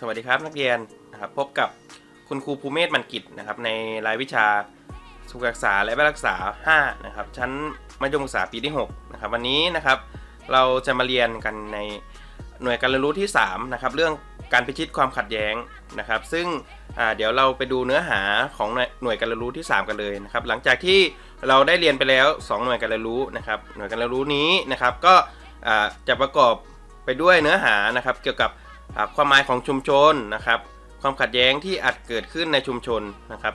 สวัสดีครับนักเรียนนะครับพบกับคุณครูภูเมศมันกิจนะครับในรายวิชาสุขศึกษาและวิรักษา5นะครับชั้นมัธยมศึกษาปีที่6นะครับวันนี้นะครับเราจะมาเรียนกันในหน่วยการเรียนรู้ที่3นะครับเรื่องการพิชิตความขัดแย้งนะครับ ซึ่งเดี๋ยวเราไปดูเนื้อหาของหน่วยการเรียนรู้ที่ 3 กันเลยนะครับหลังจากที่เราได้เรียนไปแล้ว 2 หน่วยการเรียนรู้นะครับหน่วยการเรียนรู้นี้นะครับก็จะประกอบไปด้วยเนื้อหานะครับเกี่ยวกับ ความหมายของชุมชนนะครับ ความขัดแย้งที่อาจเกิดขึ้นในชุมชนนะครับ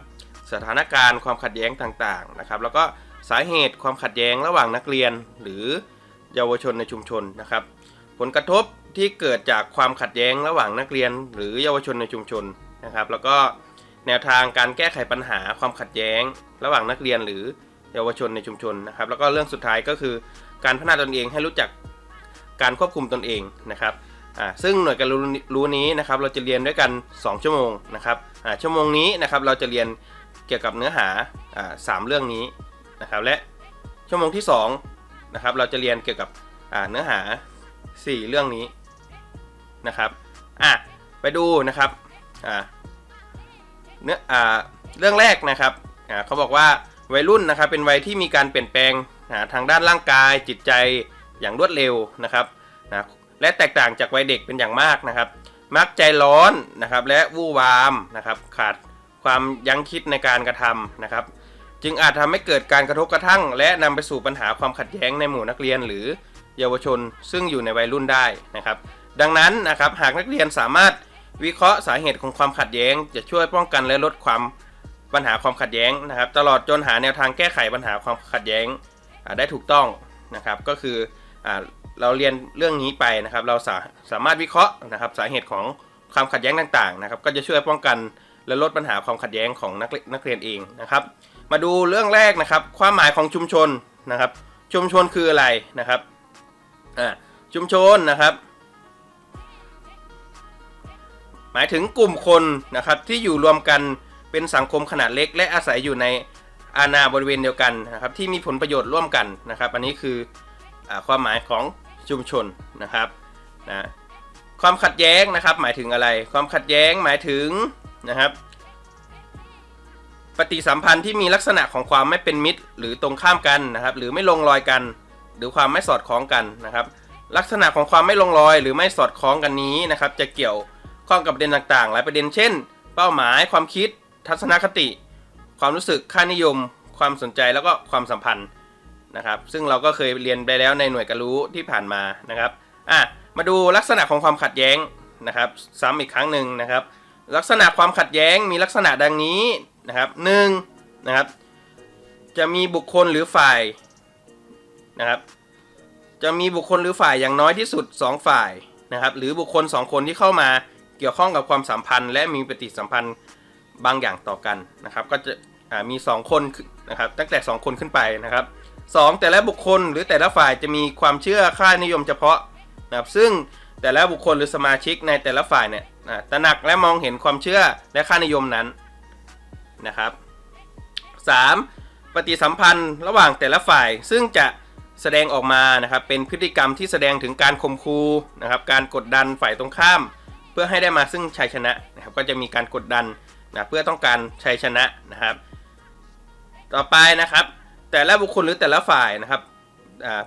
สถานการณ์ความขัดแย้งต่างๆนะครับ แล้วก็สาเหตุความขัดแย้งระหว่างนักเรียน หรือเยาวชนในชุมชนนะครับ ผลกระทบที่เกิดจากความขัดแย้งระหว่างนักเรียน หรือเยาวชนในชุมชนนะครับ แล้วก็แนวทางการแก้ไขปัญหาความขัดแย้ง ระหว่างนักเรียนหรือเยาวชนในชุมชนนะครับ แล้วก็เรื่องสุดท้ายก็คือ การพัฒนาตนเองให้รู้จักการควบคุมตนเองนะครับ อ่าซึ่งหน่วยการรู้นี้นะครับเราจะเรียนด้วยกัน 2 ชั่วโมงนะครับอ่าชั่วโมงนี้นะครับเราจะเรียนเกี่ยวกับเนื้อหาอ่าสามเรื่องนี้นะครับและชั่วโมงที่2นะครับเราจะเรียนเกี่ยวกับอ่าเนื้อหา 4 เรื่องนี้นะครับอะไปดูนะครับอ่าเนื้ออ่าเรื่องแรกนะครับอ่าเขาบอกว่าวัยรุ่นนะครับเป็นวัยที่มีการเปลี่ยนแปลงอ่าทางด้านร่างกายจิตใจอย่างรวดเร็วนะครับนะ และแตกต่างจากวัยเด็กเป็นอย่างมากนะครับ มักใจร้อนนะครับและวู่วามนะครับขาดความยั้งคิดในการกระทำนะครับ จึงอาจทำให้เกิดการกระทบกระทั่ง และนำไปสู่ปัญหาความขัดแย้งในหมู่นักเรียนหรือเยาวชนซึ่งอยู่ในวัยรุ่นได้นะครับ ดังนั้นนะครับหากนักเรียนสามารถวิเคราะห์สาเหตุของความขัดแย้ง จะช่วยป้องกันและลดความปัญหาความขัดแย้งนะครับ ตลอดจนหาแนวทางแก้ไขปัญหาความขัดแย้งได้ถูกต้องนะครับ ก็คืออ เราเรียนเรื่องนี้ไปนะครับ เราสาสามารถวิเคราะห์นะครับ สาเหตุของความขัดแย้งต่างๆนะครับ ก็จะช่วยป้องกันและลดปัญหาความขัดแย้งของนักเรียนนักเรียนเองนะครับ มาดูเรื่องแรกนะครับ ความหมายของชุมชนนะครับ ชุมชนคืออะไรนะครับอ่าชุมชนนะครับ หมายถึงกลุ่มคนนะครับที่อยู่รวมกันเป็นสังคมขนาดเล็ก และอาศัยอยู่ในอาณาบริเวณเดียวกันนะครับ ที่มีผลประโยชน์ร่วมกันนะครับ อันนี้คืออความหมายของ ชุมชนนะครับนะความขัดแย้งนะครับหมายถึงอะไร ความขัดแย้งหมายถึงนะครับ ปฏิสัมพันธ์ที่มีลักษณะของความไม่เป็นมิตร หรือตรงข้ามกันนะครับ หรือไม่ลงรอยกัน หรือความไม่สอดคล้องกันนะครับ ลักษณะของความไม่ลงรอย หรือไม่สอดคล้องกันนี้นะครับ จะเกี่ยวข้องกับประเด็นต่างๆ หลายประเด็นเช่น เป้าหมายความคิด ทัศนคติ ความรู้สึกค่านิยม ความสนใจแล้วก็ความสัมพันธ์ นะครับ ซึ่งเราก็เคยเรียนไปแล้วในหน่วยการรู้ที่ผ่านมานะครับอะมาดูลักษณะของความขัดแย้งนะครับ ซ้ำอีกครั้งหนึ่งนะครับ ลักษณะความขัดแย้งมีลักษณะดังนี้นะครับหนึ่งนะครับ จะมีบุคคลหรือฝ่ายนะครับ จะมีบุคคลหรือฝ่ายอย่างน้อยที่สุด 2 ฝ่ายนะครับ หรือบุคคล 2 คนที่เข้ามาเกี่ยวข้องกับความสัมพันธ์ และมีปฏิสัมพันธ์บางอย่างต่อกันนะครับ ก็จะอ่ามี 2 คนนะครับ ตั้งแต่ 2 คนขึ้นไปนะครับ 2. แต่ละบุคคลหรือแต่ละฝ่ายจะมีความเชื่อค่านิยมเฉพาะนะครับซึ่งแต่ละบุคคลหรือสมาชิกในแต่ละฝ่ายเนี่ยอ่าตระหนักและมองเห็นความเชื่อและค่านิยมนั้นนะครับ 3. ปฏิสัมพันธ์ระหว่างแต่ละฝ่ายซึ่งจะแสดงออกมานะครับเป็นพฤติกรรมที่แสดงถึงการข่มคูนะครับการกดดันฝ่ายตรงข้าม เพื่อให้ได้มาซึ่งชัยชนะนะครับก็จะมีการกดดันนะเพื่อต้องการชัยชนะนะครับ ต่อไปนะครับ แต่ละบุคคลหรือแต่ละฝ่ายนะครับ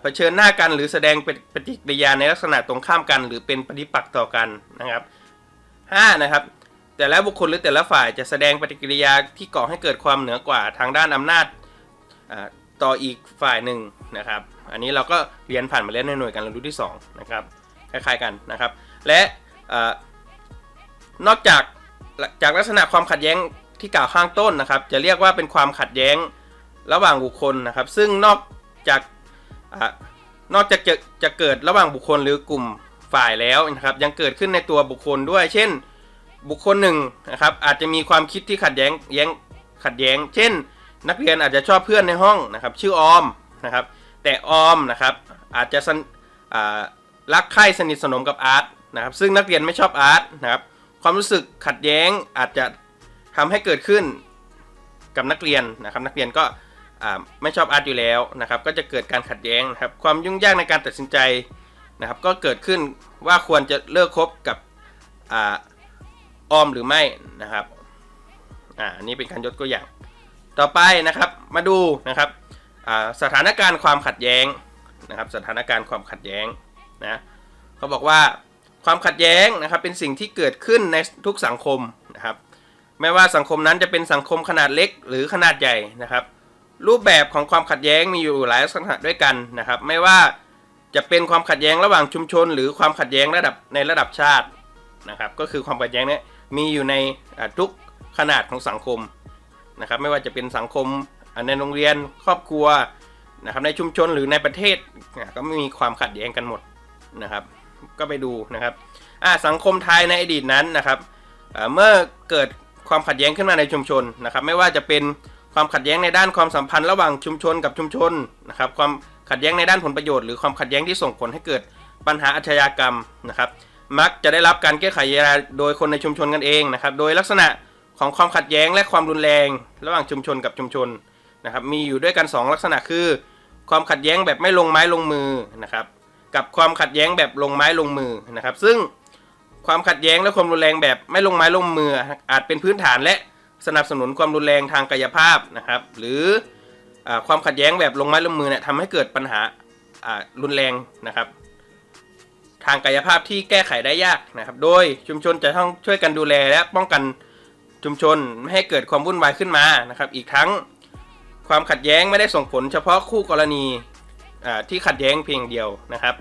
เผชิญหน้ากันหรือแสดงเป็นปฏิกิริยาในลักษณะตรงข้ามกัน หรือเป็นปฏิปักษ์ต่อกันนะครับ 5 นะครับ แต่ละบุคคลหรือแต่ละฝ่ายจะแสดงปฏิกิริยาที่ก่อให้เกิดความเหนือกว่าทางด้านอำนาจต่ออีกฝ่ายหนึ่งนะครับ อันนี้เราก็เรียนผ่านมาแล้วในหน่วยการเรียนรู้ที่2นะครับคล้ายๆกันนะครับ และอนอกจากจากลักษณะความขัดแย้งที่กล่าวข้างต้นนะครับ จะเรียกว่าเป็นความขัดแย้ง ระหว่างบุคคลนะครับ ซึ่งนอกจากอนอกจากจะจะเกิดระหว่างบุคคลหรือกลุ่มฝ่ายแล้วนะครับ ยังเกิดขึ้นในตัวบุคคลด้วย เช่น บุคคลหนึ่งนะครับ อาจจะมีความคิดที่ขัดแย้งแย้งขัดแย้ง เช่น นักเรียนอาจจะชอบเพื่อนในห้องนะครับ ชื่อออมนะครับ แต่ออมนะครับอาจจะรักใคร่สนิทสนมกับอาร์ตนะครับ ซึ่งนักเรียนไม่ชอบอาร์ตนะครับ ความรู้สึกขัดแย้งอาจจะทำให้เกิดขึ้นกับนักเรียนนะครับ นักเรียนก็ ไม่ชอบอาร์ตอยู่แล้วนะครับ ก็จะเกิดการขัดแย้งนะครับ ความยุ่งยากในการตัดสินใจนะครับ ก็เกิดขึ้นว่าควรจะเลิกคบกับอออมหรือไม่นะครับอ่าอันนี้เป็นการยกตัวอย่าง ต่อไปนะครับมาดูนะครับสถานการณ์ความขัดแย้งนะครับ สถานการณ์ความขัดแย้งนะเขาบอกว่าความขัดแย้งนะครับเป็นสิ่งที่เกิดขึ้นในทุกสังคมนะครับ ไม่ว่าสังคมนั้นจะเป็นสังคมขนาดเล็กหรือขนาดใหญ่นะครับ รูปแบบของความขัดแย้งมีอยู่หลายลักษณะด้วยกันนะครับ ไม่ว่าจะเป็นความขัดแย้งระหว่างชุมชน หรือความขัดแย้งระดับในระดับชาตินะครับ ก็คือความขัดแย้งนี้มีอยู่ในทุกขนาดของสังคมนะครับ ไม่ว่าจะเป็นสังคมในโรงเรียนครอบครัวนะครับในชุมชนหรือในประเทศก็มีความขัดแย้งกันหมดนะครับ ก็ไปดูนะครับสังคมไทยในอดีตนั้นนะครับเมื่อเกิดความขัดแย้งขึ้นมาในชุมชนนะครับ ไม่ว่าจะเป็น ความขัดแย้งในด้านความสัมพันธ์ระหว่างชุมชนกับชุมชนนะครับ ความขัดแย้งในด้านผลประโยชน์หรือความขัดแย้งที่ส่งผลให้เกิดปัญหาอาชญากรรมนะครับ มักจะได้รับการแก้ไขเยียวยาโดยคนในชุมชนกันเองนะครับ โดยลักษณะของความขัดแย้งและความรุนแรง ระหว่างชุมชนกับชุมชนนะครับ มีอยู่ด้วยกัน 2 ลักษณะคือ ความขัดแย้งแบบไม่ลงไม้ลงมือนะครับ กับความขัดแย้งแบบลงไม้ลงมือนะครับ ซึ่งความขัดแย้งและความรุนแรงแบบไม่ลงไม้ลงมือ อาจเป็นพื้นฐานและ สนับสนุนความรุนแรงทางกายภาพนะครับ หรืออความขัดแย้งแบบลงไม้ลงมือเนี่ยทำให้เกิดปัญหารุนแรงนะครับ ทางกายภาพที่แก้ไขได้ยากนะครับ โดยชุมชนจะต้องช่วยกันดูแลและป้องกันชุมชนไม่ให้เกิดความวุ่นวายขึ้นมานะครับ อีกทั้งความขัดแย้งไม่ได้ส่งผลเฉพาะคู่กรณีที่ขัดแย้งเพียงเดียวนะครับ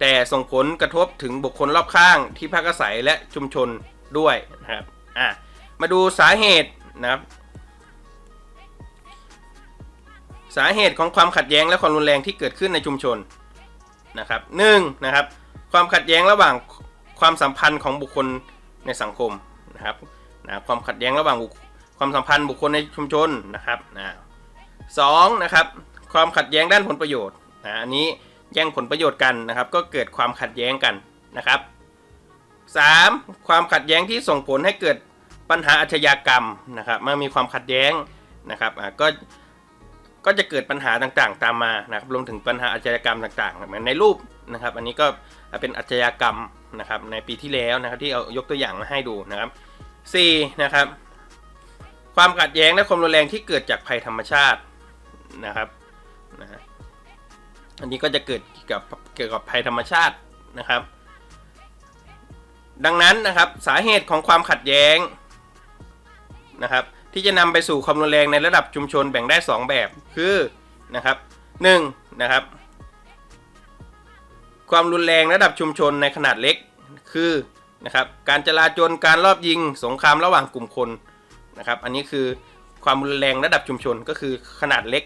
แต่ส่งผลกระทบถึงบุคคลรอบข้างที่พักอาศัยและชุมชนด้วยนะครับอะมาดูสาเหตุ นะครับ สาเหตุของความขัดแย้งและความรุนแรงที่เกิดขึ้นในชุมชนนะครับหนึ่งนะครับ ความขัดแย้งระหว่างความสัมพันธ์ของบุคคลในสังคมนะครับนะความขัดแย้งระหว่างความสัมพันธ์บุคคลในชุมชนนะครับนะสองนะครับ ความขัดแย้งด้านผลประโยชน์นะอันนี้แย่งผลประโยชน์กันนะครับ ก็เกิดความขัดแย้งกันนะครับสามความขัดแย้งที่ส่งผลให้เกิด ปัญหาอาชญากรรมนะครับเมื่อมีความขัดแย้งนะครับก็ก็จะเกิดปัญหาต่างๆ ตามมานะครับรวมถึงปัญหาอาชญากรรมต่างๆเหมือนในรูปนะครับ อันนี้ก็เป็นอาชญากรรมนะครับในปีที่แล้วนะครับที่เอายกตัวอย่างมาให้ดูนะครับ 4. นะครับ ความขัดแย้งและความรุนแรงที่เกิดจากภัยธรรมชาตินะครับนะฮะอันนี้ก็จะเกิดเกี่ยวกับเกี่ยวกับภัยธรรมชาตินะครับ ดังนั้นนะครับสาเหตุของความขัดแย้ง นะครับที่จะนำไปสู่ความรุนแรงในระดับชุมชนแบ่งได้ 2 แบบคือนะครับ1นะครับความรุนแรงระดับชุมชนในขนาดเล็กคือนะครับการจลาจลการลอบยิงสงครามระหว่างกลุ่มคนนะครับอันนี้คือความรุนแรงระดับชุมชนก็คือขนาดเล็ก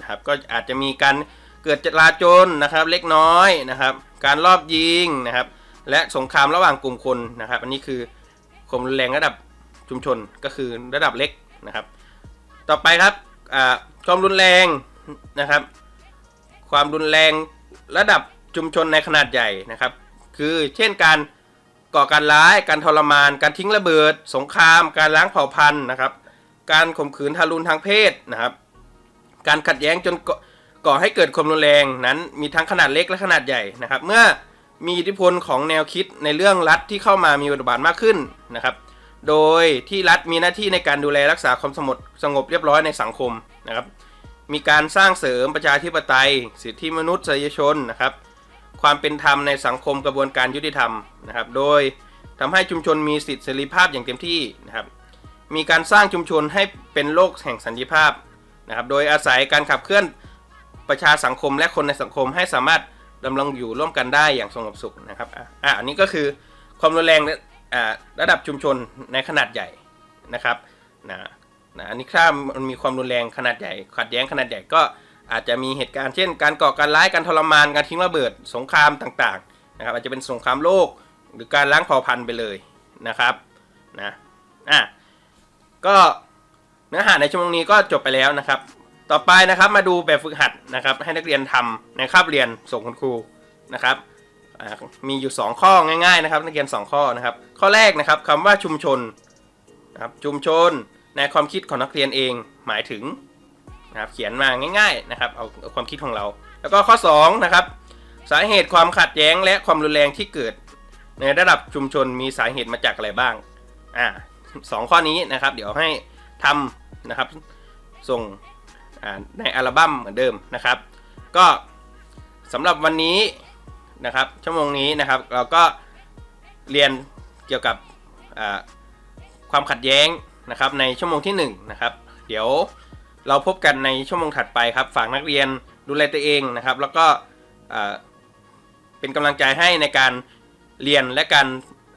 นะครับก็อาจจะมีการเกิดจลาจลนะครับเล็กน้อยนะครับการลอบยิงนะครับและสงครามระหว่างกลุ่มคนนะครับ อันนี้คือความรุนแรงระดับ ชุมชนก็คือระดับเล็กนะครับ ต่อไปครับความรุนแรงนะครับ ความรุนแรงระดับชุมชนในขนาดใหญ่นะครับ คือเช่นการก่อการร้าย การทรมาน การทิ้งระเบิด สงคราม การล้างเผ่าพันธุ์นะครับ การข่มขืนทารุณทางเพศนะครับ การขัดแย้งจนก่อให้เกิดความรุนแรงนั้นมีทั้งขนาดเล็กและขนาดใหญ่นะครับ เมื่อมีอิทธิพลของแนวคิดในเรื่องรัฐที่เข้ามามีบทบาทมากขึ้นนะครับ โดยที่รัฐมีหน้าที่ในการดูแลรักษาความสงบสงบเรียบร้อยในสังคมนะครับ มีการสร้างเสริมประชาธิปไตย สิทธิมนุษยชนนะครับ ความเป็นธรรมในสังคมกระบวนการยุติธรรมนะครับ โดยทำให้ชุมชนมีสิทธิเสรีภาพอย่างเต็มที่นะครับ มีการสร้างชุมชนให้เป็นโลกแห่งสันติภาพนะครับ โดยอาศัยการขับเคลื่อนประชาสังคมและคนในสังคมให้สามารถดำรงอยู่ร่วมกันได้อย่างสงบสุขนะครับ อะอันนี้ก็คือความรุนแรงอ่า ระดับชุมชนในขนาดใหญ่นะครับนะนะอันนี้ถ้ามันมีความรุนแรงขนาดใหญ่ ขัดแย้งขนาดใหญ่ก็อาจจะมีเหตุการณ์เช่น การก่อการร้ายการทรมานการทิ้งระเบิดสงครามต่างๆนะครับอาจจะเป็นสงครามโลกหรือการล้างเผ่าพันธุ์ไปเลยนะครับนะอะก็เนื้อหาในชั่วโมงนี้ก็จบไปแล้วนะครับ ต่อไปนะครับมาดูแบบฝึกหัดนะครับ ให้นักเรียนทำในคาบเรียนส่งคุณครูนะครับ มีอยู่ 2 ข้อง่ายๆนะครับนักเรียน 2 ข้อนะครับ ข้อแรกนะครับคำว่าชุมชนนะครับชุมชนในความคิดของนักเรียนเองหมายถึงนะครับเขียนมาง่าย ๆนะครับเอาความคิดของเรา แล้วก็ข้อ2นะครับสาเหตุความขัดแย้งและความรุนแรงที่เกิด ในระดับชุมชนมีสาเหตุมาจากอะไรบ้างอ่าสองข้อนี้นะครับ เดี๋ยวให้ทำนะครับส่งในอัลบั้มเหมือนเดิมนะครับ ก็สำหรับวันนี้ นะครับ ชั่วโมงนี้นะครับ เราก็เรียนเกี่ยวกับความขัดแย้งนะครับ ในชั่วโมงที่1นงนะครับ เดี๋ยวเราพบกันในชั่วโมงถัดไปครับ ฝากนักเรียนดูแลตัวเองนะครับ แล้วก็เป็นกำลังใจให้ในการเรียนและการ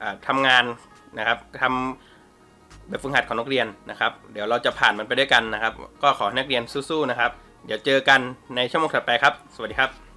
อ่าทำงานนะครับทำแบบฝึกหัดของนักเรียนนะครับ เดี๋ยวเราจะผ่านมันไปด้วยกันนะครับ ก็ขอให้นักเรียนสู้ๆนะครับ เดี๋ยวเจอกันในชั่วโมงถัดไปครับ สวัสดีครับ